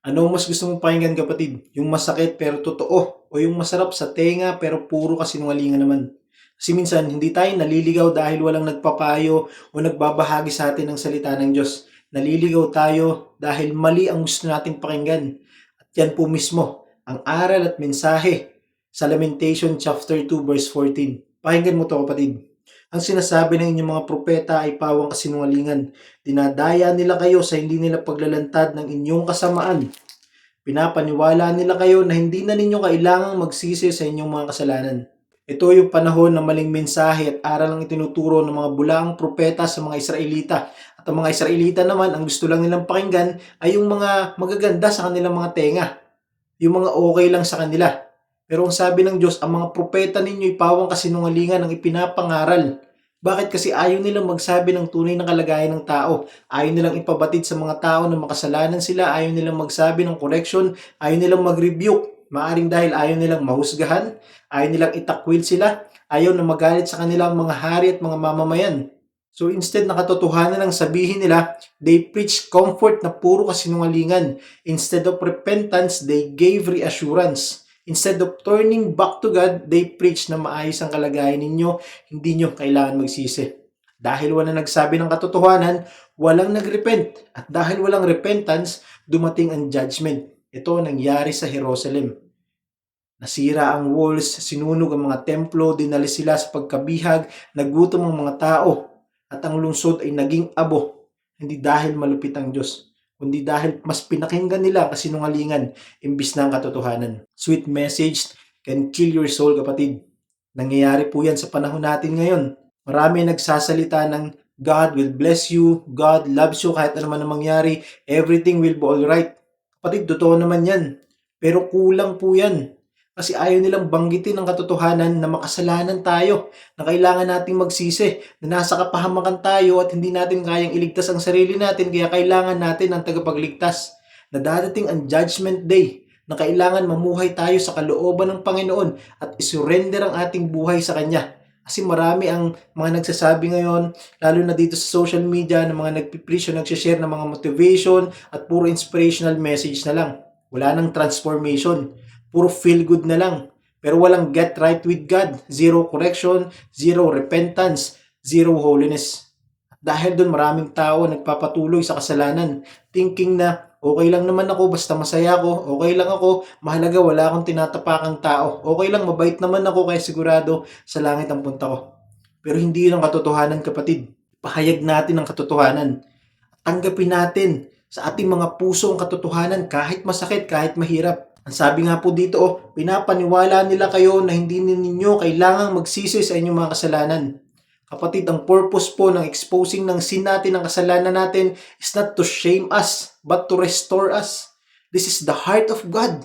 Ano mas gusto mong pakinggan kapatid? Yung masakit pero totoo o yung masarap sa tenga pero puro kasinungalingan naman? Kasi minsan hindi tayo naliligaw dahil walang nagpapayo o nagbabahagi sa atin ng salita ng Diyos. Naliligaw tayo dahil mali ang gusto nating pakinggan. At yan po mismo ang aral at mensahe sa Lamentation chapter 2 verse 14. Pakinggan mo to kapatid. Ang sinasabi ng inyong mga propeta ay pawang kasinungalingan. Dinadaya nila kayo sa hindi nila paglalantad ng inyong kasamaan. Pinapaniwala nila kayo na hindi na ninyo kailangang magsisi sa inyong mga kasalanan. Ito yung panahon ng maling mensahe at aral ang itinuturo ng mga bulaang propeta sa mga Israelita. At ang mga Israelita naman, ang gusto lang nilang pakinggan ay yung mga magaganda sa kanilang mga tenga. Yung mga okay lang sa kanila. Pero ang sabi ng Diyos, ang mga propeta ninyo ay pawang kasinungalingan ang ipinapangaral. Bakit kasi ayaw nilang magsabi ng tunay na kalagayan ng tao? Ayaw nilang ipabatid sa mga tao na makasalanan sila, ayaw nilang magsabi ng correction, ayaw nilang mag-rebuke. Maaring dahil ayaw nilang mahusgahan, ayaw nilang itakwil sila, ayaw na magalit sa kanilang mga hari at mga mamamayan. So instead na katotohanan ang sabihin nila, they preach comfort na puro kasinungalingan. Instead of repentance, they gave reassurance. Instead of turning back to God, they preach na maayos ang kalagayan ninyo, hindi nyo kailangan magsisi. Dahil wala nagsabi ng katotohanan, walang nagrepent. At dahil walang repentance, dumating ang judgment. Ito ang nangyari sa Jerusalem. Nasira ang walls, sinunog ang mga templo, dinali sila sa pagkabihag, nagutom ang mga tao, at ang lungsod ay naging abo. Hindi dahil malupit ang Diyos, kundi dahil mas pinakinggan nila ang kasinungalingan imbis na ang katotohanan. Sweet message can kill your soul, kapatid. Nangyayari po yan sa panahon natin ngayon. Marami nagsasalita ng God will bless you, God loves you, kahit ano man ang mangyari, everything will be alright. Kapatid, totoo naman yan. Pero kulang po yan. Kasi ayaw nilang banggitin ang katotohanan na makasalanan tayo, na kailangan nating magsisi, na nasa kapahamakan tayo at hindi natin kayang iligtas ang sarili natin, kaya kailangan natin ang tagapagligtas. Na dadating ang judgment day, na kailangan mamuhay tayo sa kalooban ng Panginoon at isurrender ang ating buhay sa Kanya. Kasi marami ang mga nagsasabi ngayon, lalo na dito sa social media, ng mga nagpipreach o nagsishare ng mga motivation at puro inspirational message na lang. Wala nang transformation. Puro feel good na lang. Pero walang get right with God. Zero correction, zero repentance, zero holiness. Dahil doon maraming tao nagpapatuloy sa kasalanan, thinking na okay lang naman ako, basta masaya ako, okay lang ako, mahalaga wala akong tinatapakang tao, okay lang, mabait naman ako, kaya sigurado sa langit ang punta ko. Pero hindi yun ang katotohanan kapatid. Pahayag natin ang katotohanan. Tanggapin natin sa ating mga puso ang katotohanan kahit masakit, kahit mahirap. Ang sabi nga po dito, oh, pinapaniwala nila kayo na hindi ninyo kailangang magsisi sa inyong mga kasalanan. Kapatid, ang purpose po ng exposing ng sin natin, ng kasalanan natin, is not to shame us, but to restore us. This is the heart of God.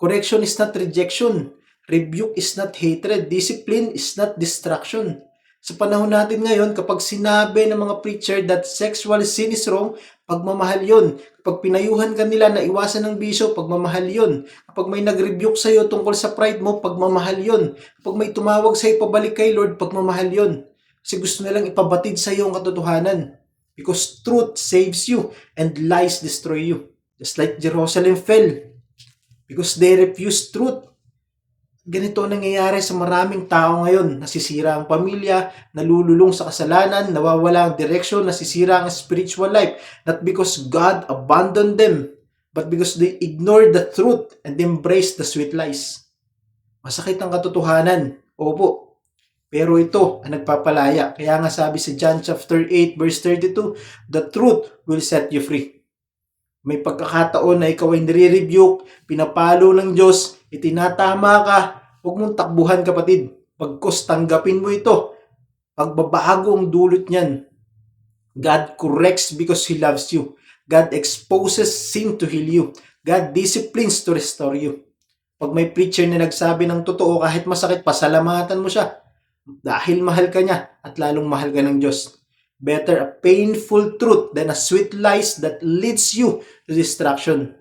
Correction is not rejection. Rebuke is not hatred. Discipline is not distraction. Sa panahon natin ngayon, kapag sinabi ng mga preacher that sexual sin is wrong, pagmamahal yun. Kapag pinayuhan ka nila na iwasan ng bisyo, pagmamahal yun. Kapag may nag-rebuke sa'yo tungkol sa pride mo, pagmamahal yun. Kapag may tumawag sa'yo pabalik kay Lord, pagmamahal yun. Kasi gusto nilang ipabatid sa iyo ang katotohanan. Because truth saves you and lies destroy you. Just like Jerusalem fell. Because they refused truth. Ganito ang nangyayari sa maraming tao ngayon. Nasisira ang pamilya, nalululong sa kasalanan, nawawala ang direksyon, nasisira ang spiritual life. Not because God abandoned them, but because they ignored the truth and embraced the sweet lies. Masakit ang katotohanan. Opo, pero ito ang nagpapalaya. Kaya nga sabi sa John chapter 8 verse 32, the truth will set you free. May pagkakataon na ikaw ay nire-rebuke, pinapalo ng Diyos, itinatama ka, huwag mong takbuhan kapatid. Pagkos tanggapin mo ito. Pagbabago ang dulot niyan. God corrects because He loves you. God exposes sin to heal you. God disciplines to restore you. Pag may preacher na nagsabi ng totoo kahit masakit, pasalamatan mo siya dahil mahal ka niya at lalong mahal ka ng Diyos. Better a painful truth than a sweet lies that leads you to destruction.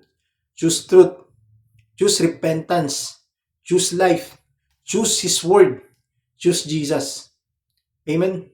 Choose truth. Choose repentance. Choose life. Choose His Word. Choose Jesus. Amen.